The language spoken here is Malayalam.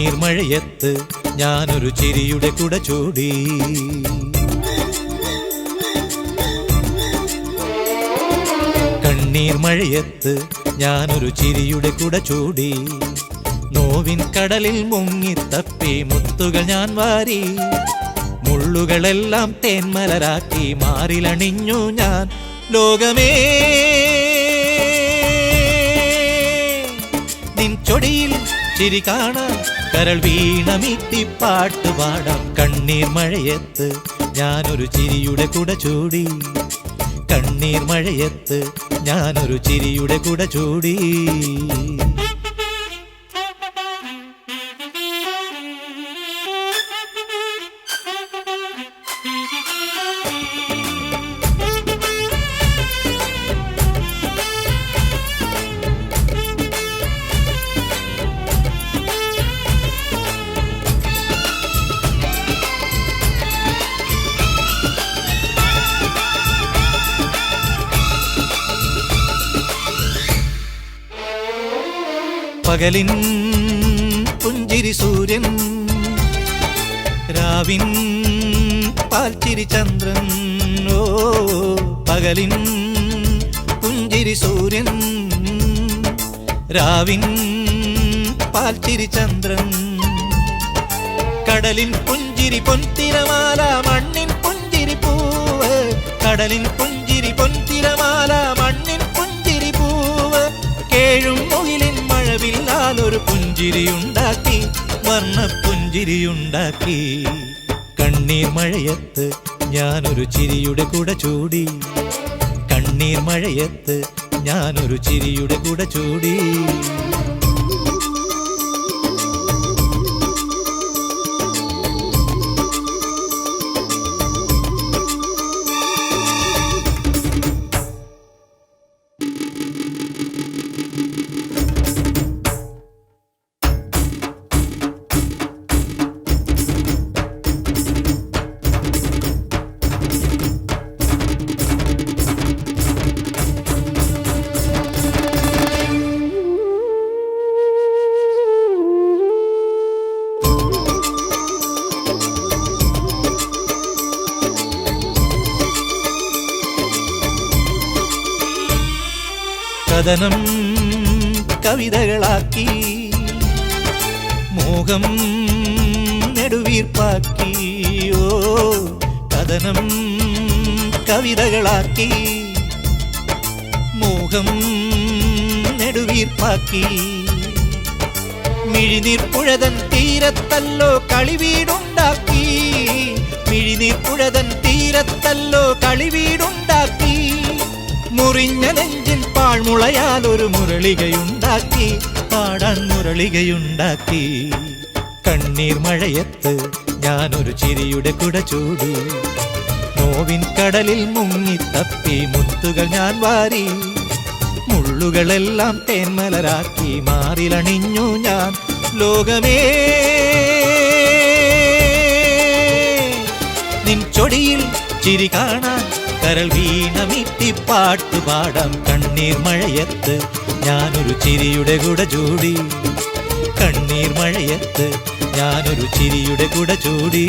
കണ്ണീർ മഴയത്ത് ഞാനൊരു ചിരിയുടെ കുട ചൂടി. കണ്ണീർമഴയത്ത് ഞാനൊരു ചിരിയുടെ കുട ചൂടി. നോവിൻ കടലിൽ മുങ്ങിത്തപ്പി മുത്തുകൾ ഞാൻ വാരി. മുള്ളുകളെല്ലാം തേന്മലരാക്കി മാറിലണിഞ്ഞു ഞാൻ. ലോകമേ നിൻ ചൊടിയിൽ ചിരി കാണാം കരൾ വീണമിട്ടി പാട്ട് പാടാം. കണ്ണീർ മഴയത്ത് ഞാനൊരു ചിരിയുടെ കുട ചൂടി. കണ്ണീർ മഴയത്ത് ഞാനൊരു ചിരിയുടെ കുട ചൂടി. പകലിൻ പുഞ്ചിരി സൂര്യൻ രാവിൻ പാൽച്ചിരി ചന്ദ്രൻ. ഓ പകലിൻ പുഞ്ചിരി സൂര്യൻ രാവിൻ പാൽച്ചിരി ചന്ദ്രൻ. കടലിൻ പുഞ്ചിരി പൊൻതിരമാല മണ്ണിൻ പുഞ്ചിരി പൂവ്. കടലിൻ പുഞ്ചിരി പൊൻതിരമാല മണ്ണിൻ ഒരു പുഞ്ചിരിയുണ്ടാക്കി വർണ പുഞ്ചിരിയുണ്ടാക്കി കണ്ണീർ മഴയത്ത് ഞാനൊരു ചിരിയുടെ കൂടെ ചൂടി. കണ്ണീർ മഴയത്ത് ഞാനൊരു ചിരിയുടെ കൂടെ ചൂടി. കഥനം കവിതകളാക്കി മോഹം നെടുവീർപ്പാക്കി ഓ കഥനം കവിതകളാക്കി മോഹം നെടുവീർപ്പാക്കി. മിഴിനീർ പുഴതൻ തീരത്തല്ലോ കളിവീടുണ്ടാക്കി മിഴിനീർ പുഴതൻ തീരത്തല്ലോ കളിവീടുണ്ടാക്കി മുറിഞ്ഞ നെഞ്ചിൻ പാഴ്മുളയാൽ ഒരു മുരളികയുണ്ടാക്കി പാടാൻ മുരളികയുണ്ടാക്കി. കണ്ണീർ മഴയത്ത് ഞാനൊരു ചിരിയുടെ കുട ചൂടി നോവിൻ കടലിൽ മുങ്ങിത്തപ്പി മുത്തുകൾ ഞാൻ വാരി മുള്ളുകളെല്ലാം തേന്മലരാക്കി മാറിലണിഞ്ഞു ഞാൻ ലോകമേ. നിൻ ചൊടിയിൽ ചിരി കാണാൻ കരൾ വീണമിട്ടി പാട്ടുപാടാം കണ്ണീർ മഴയത്ത്. ഞാനൊരു ചിരിയുടെ കൂടെ ചൂടി. കണ്ണീർ മഴയത്ത് ഞാനൊരു ചിരിയുടെ കൂടെ ചൂടി.